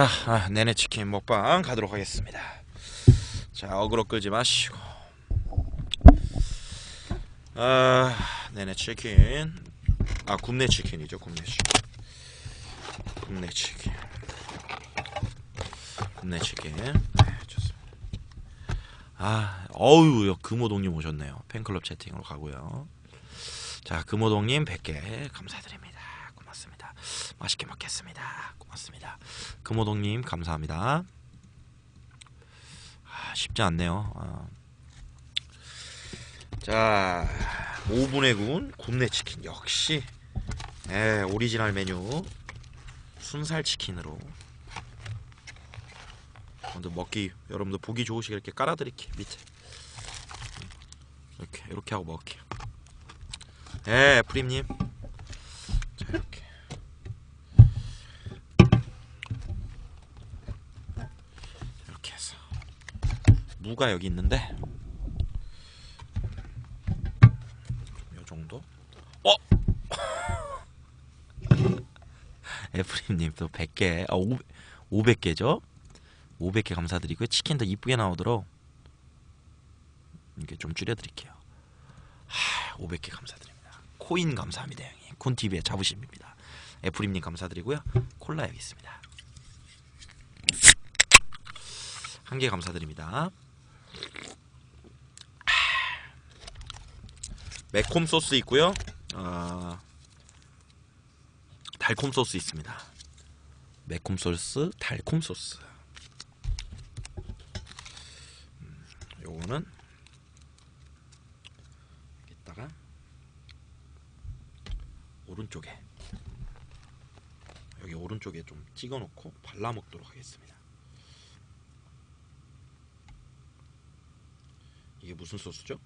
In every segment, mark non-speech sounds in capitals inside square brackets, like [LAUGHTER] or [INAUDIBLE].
아, 아, 내내 치킨 먹방 가도록 하겠습니다. 자, 어그로 끌지 마시고. 아, 내내 치킨. 아, 굽네 치킨이죠, 굽네 치킨. 굽네 치킨. 굽네 치킨. 네, 좋습니다. 아, 어우, 금호동님 오셨네요. 팬클럽 채팅으로 가고요. 자, 금호동님 100개 감사드립니다. 맛있게 먹겠습니다. 고맙습니다. 금호동님 감사합니다. 아, 쉽지 않네요. 아. 자, 5분의 군 굽네 치킨 역시 예, 오리지널 메뉴 순살 치킨으로 먼저 먹기 여러분들 보기 좋으시게 이렇게 깔아드릴게요 밑에 이렇게 이렇게 하고 먹을게요. 예, 프림님. 자. 이렇게 해서 무가 여기 있는데 요 정도? 어? [LAUGHS] 애프림님 또 100개, 아 500, 500개죠? 500개 감사드리고요. 치킨도 이쁘게 나오도록 이렇게 좀 줄여드릴게요. 하, 500개 감사드립니다. 코인 감사합니다, 형님. 콘TV의 자부심입니다. 애프림님 감사드리고요. 콜라 여기 있습니다. 한 개 감사드립니다. 매콤 소스 있고요. 어, 달콤 소스 있습니다. 매콤 소스, 달콤 소스. 음, 요거는 여기다가 오른쪽에 여기 오른쪽에 좀 찍어 놓고 발라 먹도록 하겠습니다. 이게 무슨 소스죠?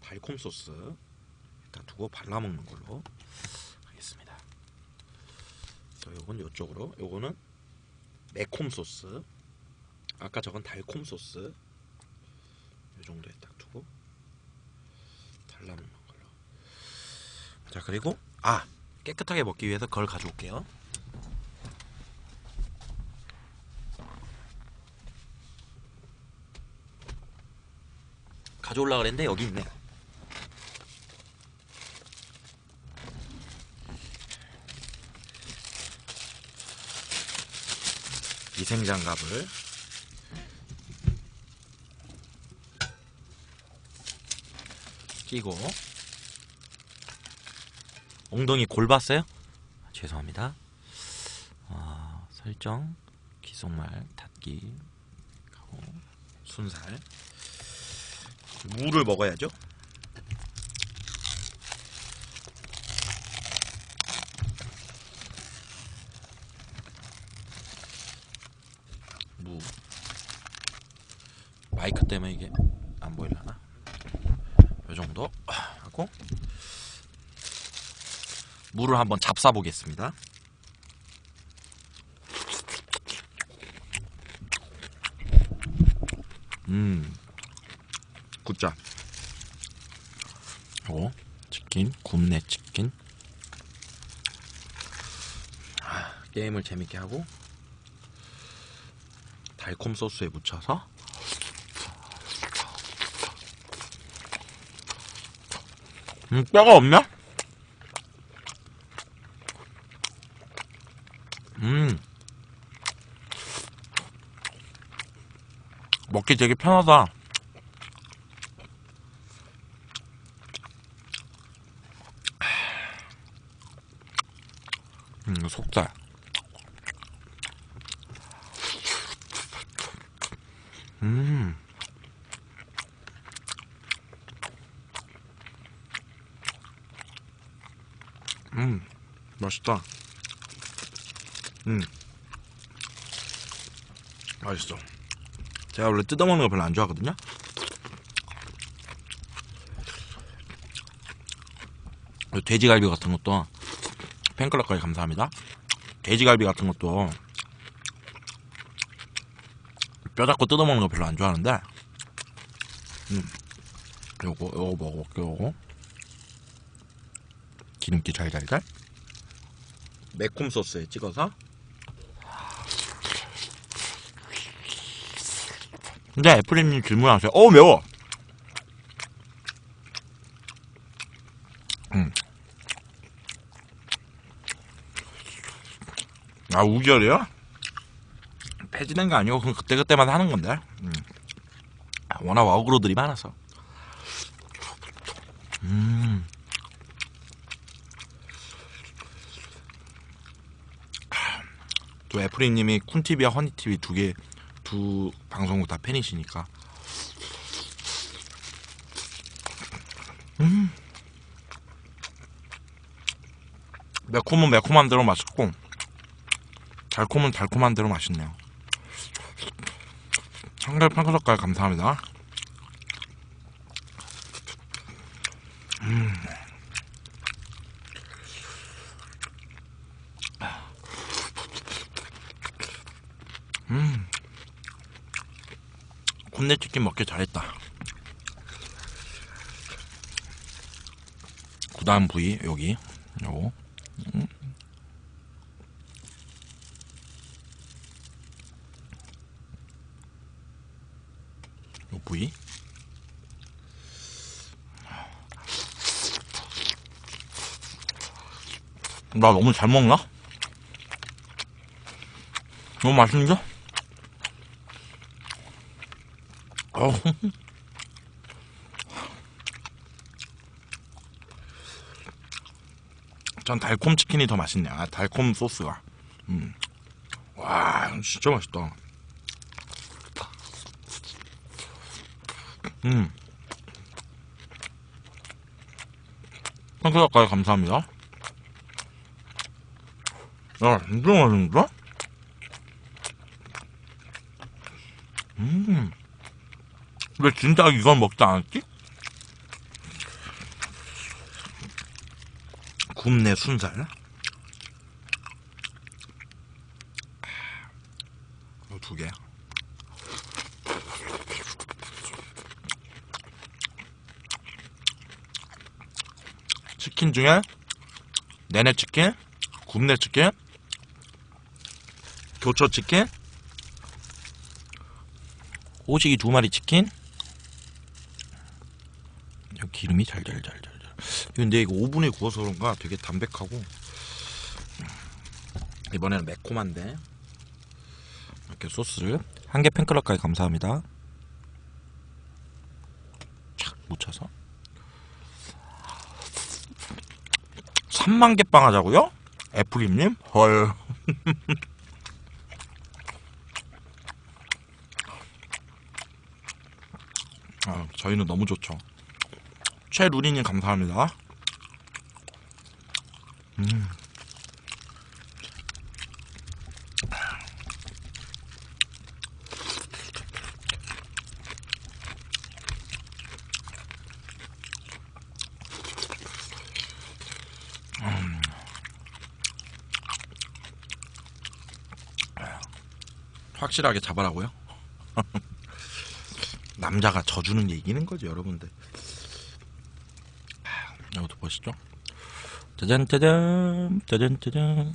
달콤 소스. 일단 두고 발라 먹는 걸로 하겠습니다. 자, 요건 요쪽으로. 요거는 매콤 소스. 아까 저건 달콤 소스. 요 정도에 딱 두고 발라 먹는 걸로. 자, 그리고 아, 깨끗하게 먹기 위해서 그걸 가져올게요. 가져올라 그랬는데 여기 있네. 위생장갑을 끼고 엉덩이 골 봤어요? 죄송합니다. 아, 설정 기속말 닫기 하고 순살 무를 먹어야죠. 무 마이크 때문에 이게 안 보이려나? 요 정도 하고 물을 한번 잡사 보겠습니다. 음, 굿자. 요 치킨, 굽네 치킨. 아, 게임을 재밌게 하고 달콤 소스에 묻혀서 음, 뼈가 없나? 음. 먹기 되게 편하다. 음, 속살. 음. 음, 맛있다. 음. 맛있어. 제가 원래 뜯어먹는 거 별로 안 좋아하거든요. 돼지갈비 같은 것도 팬클럽까지 감사합니다. 돼지갈비 같은 것도 뼈 잡고 뜯어먹는 거 별로 안 좋아하는데 음, 요거 요거 먹어볼게요 요거. 기름기 잘잘잘. 매콤 소스에 찍어서. 근데 애플님 질문하세요? 어우 매워! 아 우결이요? 폐지된 거 아니고 그건 그때 그때만 하는 건데. 음. 아, 워낙 어그로들이 많아서. 음. 또 애플이님이 쿤TV와 허니TV 두 개, 두 방송국 다 팬이시니까. 음. 매콤은 매콤한 대로 맛있고, 달콤은 달콤한 대로 맛있네요. 청결 팬클럽까지 감사합니다. 콘내치킨 먹길 잘했다. 구다음 부위 여기 요거 음. 요 부위 나 너무 잘 먹나? 너무 맛있는데? 어. 전 달콤 치킨이 더 맛있네. 아, 달콤 소스가. 음. 와, 진짜 맛있다. 음. 평소까지 감사합니다. 야, 진짜 맛있는데? 음. 왜 진짜 이걸 먹지 않았지? 굽네 순살 두 개. 치킨 중에 내내 치킨, 굽네 치킨, 교초 치킨, 오식이 두 마리 치킨, 기름이 잘잘잘잘. 근데 이거 오븐에 구워서 그런가 되게 담백하고 이번에는 매콤한데 이렇게 소스를 한 개 팬클럽까지 감사합니다. 착 묻혀서 3만 개 빵 하자고요? 애플님님? 헐. [LAUGHS] 아, 저희는 너무 좋죠. 최루리님 감사합니다. 음. 음. 확실하게 잡아라고요? [LAUGHS] 남자가 져주는 게 이기는 거죠, 여러분들. 이것도 보시죠. 짜잔 짜잔 짜잔 짜잔.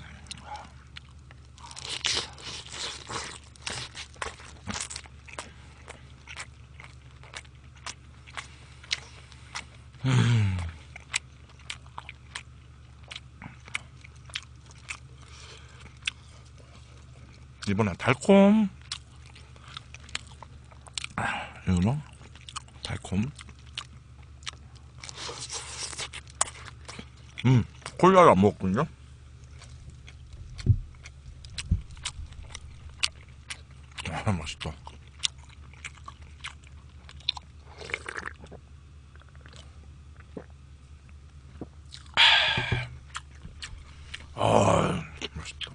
음. 이번엔 달콤. 아, 이거는 달콤. 음, 콜라를 안 먹었군요. 아, 맛있다. 아, 맛있다.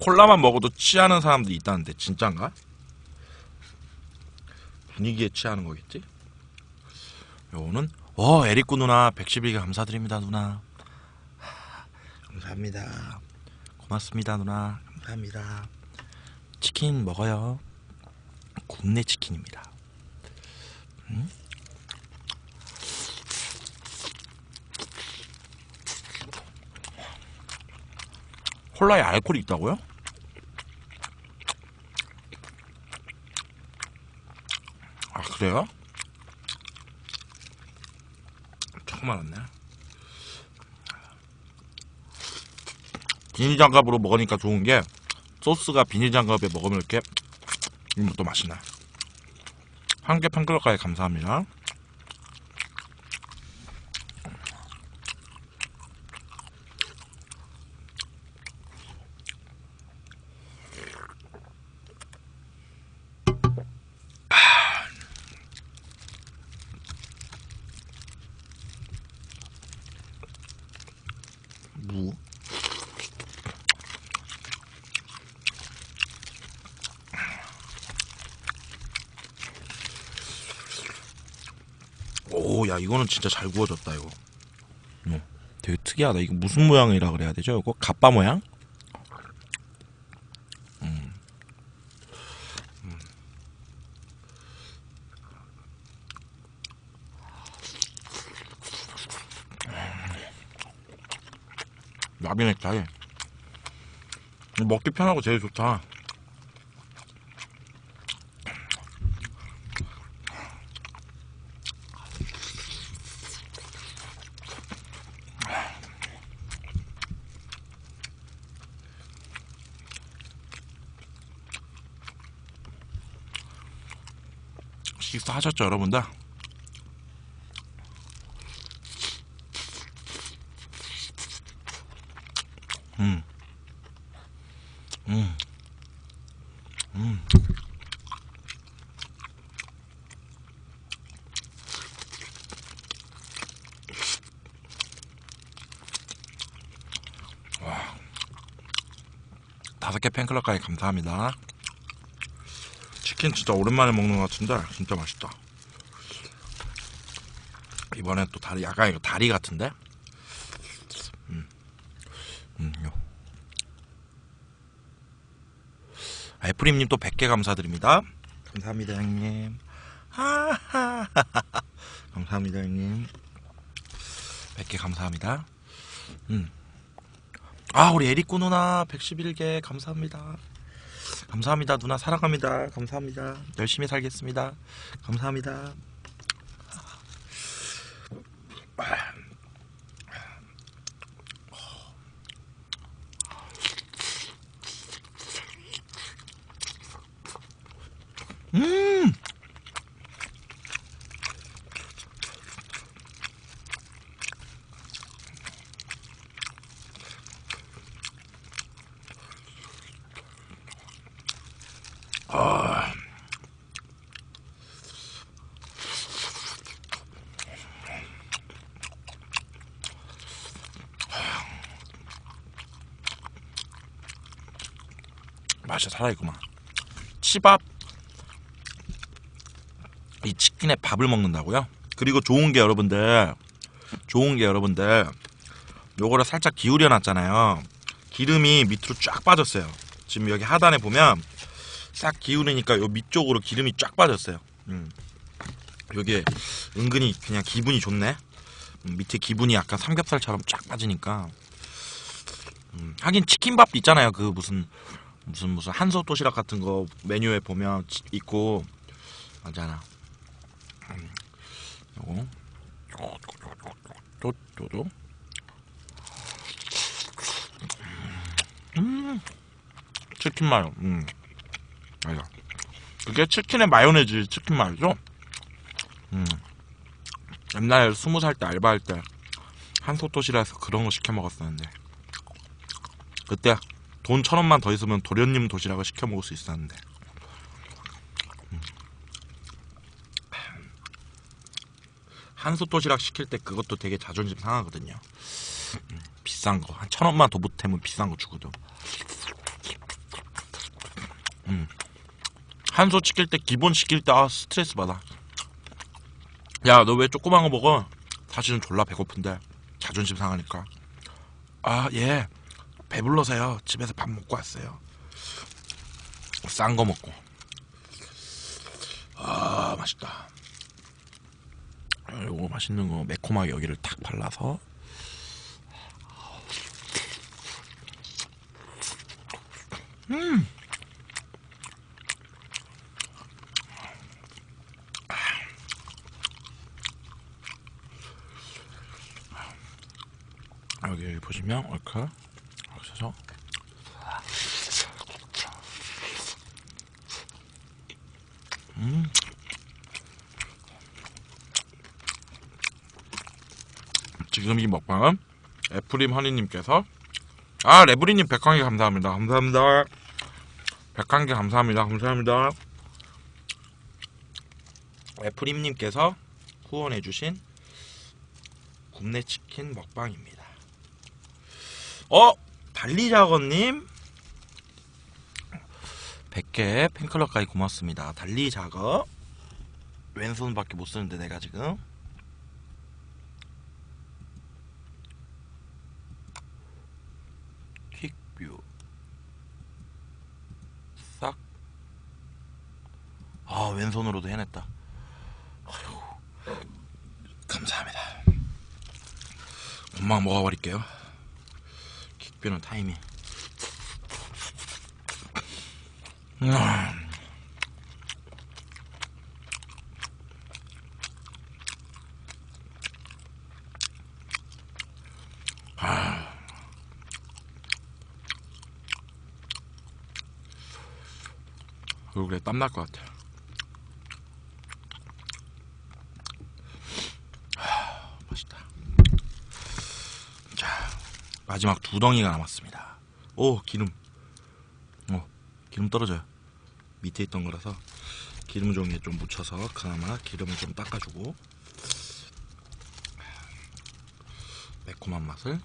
콜라만 먹어도 취하는 사람도 있다는데 진짠가? 분위기에 취하는 거겠지? 요거는 어 에리꾸 누나 111개 감사드립니다 누나 감사합니다 고맙습니다 누나 감사합니다 치킨 먹어요 굽네 치킨입니다 음? 콜라에 알코올이 있다고요? 그래요? 처음 알았네. 비닐 장갑으로 먹으니까 좋은 게 소스가 비닐 장갑에 먹으면 이렇게 이것도 맛있네. 한 개 팬클럽까지 감사합니다. 무. 오, 야, 이거는 진짜 잘 구워졌다, 이거. 어, 되게 특이하다. 이거 무슨 모양이라 그래야 되죠? 이거 갑바 모양? 음. 음. 나비 넥타이. 먹기 편하고 제일 좋다. 식사하셨죠, 여러분들? 음. 음. 음. 와. 다섯 개 팬클럽까지 감사합니다. 치킨 진짜 오랜만에 먹는 것 같은데 진짜 맛있다. 이번엔 또 다리 약간 이거 다리 같은데? 음, 음, 요. 애프림님 또 100개 감사드립니다. 감사합니다 형님. 감사합니다 형님. 100개 감사합니다. 음. 아 우리 에리꼬 누나 111개 감사합니다. 감사합니다 누나. 사랑합니다. 감사합니다. 열심히 살겠습니다. 감사합니다 음 맛이 살아있구만. 치밥. 이 치킨에 밥을 먹는다고요? 그리고 좋은 게 여러분들 좋은 게 여러분들 요거를 살짝 기울여 놨잖아요. 기름이 밑으로 쫙 빠졌어요. 지금 여기 하단에 보면 싹 기울이니까 요 밑쪽으로 기름이 쫙 빠졌어요. 음. 요게 은근히 그냥 기분이 좋네. 음, 밑에 기분이 약간 삼겹살처럼 쫙 빠지니까. 음, 하긴 치킨밥도 있잖아요. 그 무슨 무슨 무슨 한솥 도시락 같은 거 메뉴에 보면 치- 있고 맞잖아. 음, 요거 또또또 음 치킨 마요. 음 맞아. 그게 치킨의 마요네즈 치킨 마요죠? 음 옛날에 스무 살 때 알바할 때 한솥 도시락에서 그런 거 시켜 먹었었는데 그때 돈 천 원만 더 있으면 도련님 도시락을 시켜 먹을 수 있었는데. 음. 한솥 도시락 시킬 때 그것도 되게 자존심 상하거든요. 음, 비싼 거. 한 천 원만 더 보태면 비싼 거 주거든. 음. 한솥 시킬 때 기본 시킬 때 아, 스트레스 받아. 야, 너 왜 조그만 거 먹어? 사실은 졸라 배고픈데 자존심 상하니까. 아, 예. 배불러서요. 집에서 밥 먹고 왔어요. 싼 거 먹고. 아 맛있다. 요거 맛있는 거 매콤하게 여기를 탁 발라서 음. 여기, 보시면 얼큰 지금 이 먹방은 애프림 허니님께서 아 레브리님 백한개 감사합니다. 감사합니다. 백한개 감사합니다. 감사합니다. 애프림님께서 후원해주신 굽네 치킨 먹방입니다. 어 달리작업님 100개 팬클럽까지 고맙습니다. 달리작업 왼손밖에 못 쓰는데 내가 지금 퀵뷰 싹. 아 왼손으로도 해냈다. 아휴 감사합니다. 금방 먹어버릴게요. 퀵뷰는 타이밍. 음. 얼굴에 땀 날 것 같아. 하, 맛있다. 자, 마지막 두 덩이가 남았습니다. 오, 기름. 어, 기름 떨어져요. 밑에 있던 거라서 기름 종이에 좀 묻혀서 그나마 기름을 좀 닦아주고 매콤한 맛을.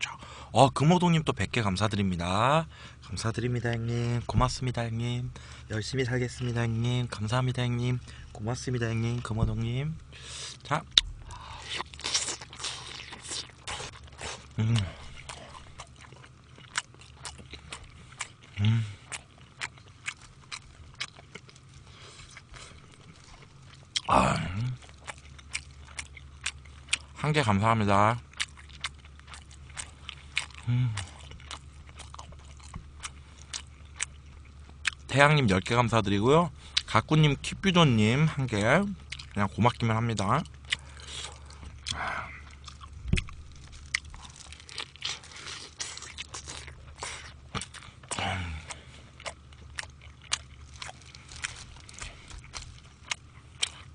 자, 어, 금호동님 또 100개 감사드립니다. 감사드립니다, 형님. 고맙습니다, 형님. 열심히 살겠습니다, 형님. 감사합니다, 형님. 고맙습니다, 형님. 금호동님. 자. 음. 음. 아. 한 개 감사합니다. 태양님 10개 감사드리고요. 가꾸님 킵뷰조님 1개 그냥 고맙기만 합니다.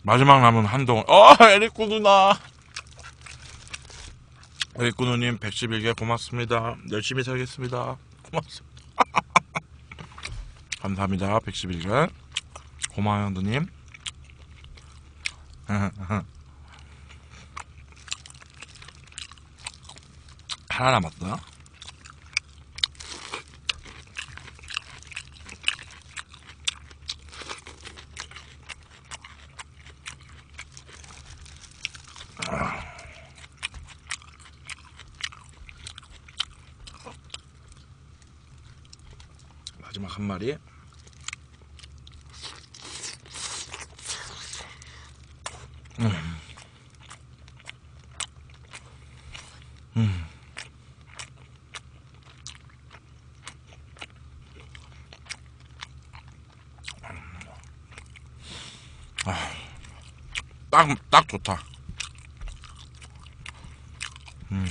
마지막 남은 한동안 어 에리쿠 누나 에리쿠 누님 111개 고맙습니다 열심히 살겠습니다 고맙습니다 [LAUGHS] 감사합니다. 111개. 고마워요, 누님. [LAUGHS] 하나 남았다. 한 마리. 딱, 딱 좋다. 음.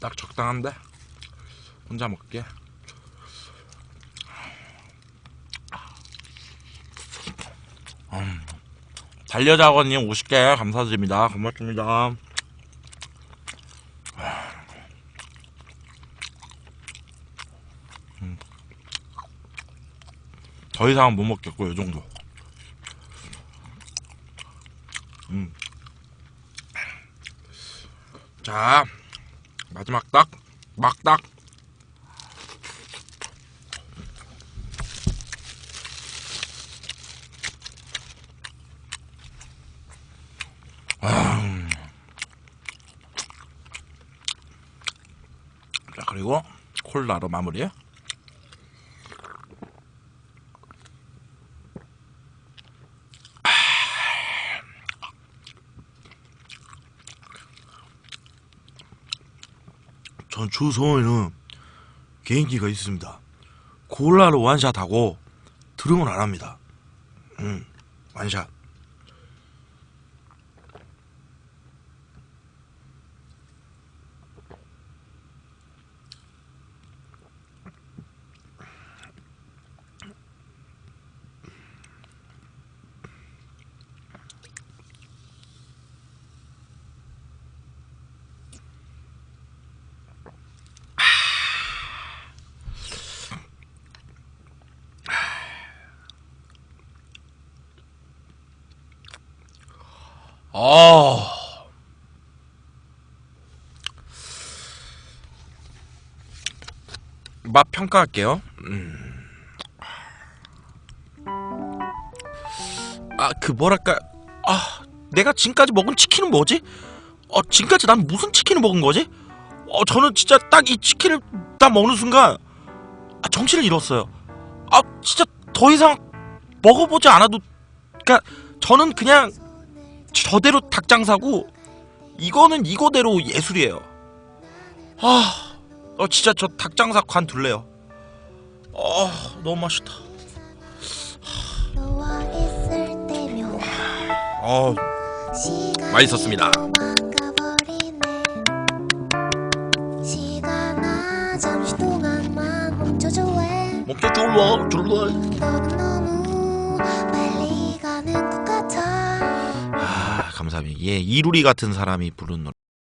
딱 적당한데? 혼자 먹게. 음. 달려자거님 50개 감사드립니다. 고맙습니다. 음. 더 이상은 못 먹겠고, 요 정도. 음. 자, 마지막 딱, 막딱. 아. 자, 그리고 콜라로 마무리. 전 주소에는 개인기가 있습니다. 콜라로 완샷하고 드럼은 안 합니다. 음, 완샷. 아. 맛 평가할게요. 음. 아, 그 뭐랄까? 아, 내가 지금까지 먹은 치킨은 뭐지? 어, 지금까지 난 무슨 치킨을 먹은 거지? 어, 저는 진짜 딱 이 치킨을 딱 먹는 순간 아, 정신을 잃었어요. 아, 진짜 더 이상 먹어보지 않아도, 그러니까 저는 그냥 저대로 닭장사고 이거는 이거대로 예술이에요. 아, 어 진짜 저 닭장사 관둘래요. 어, 너무 맛있다. 어, 맛있었습니다. 먹자 졸라 졸라. 감사합니다. 예, 이루리 같은 사람이 부른 노래.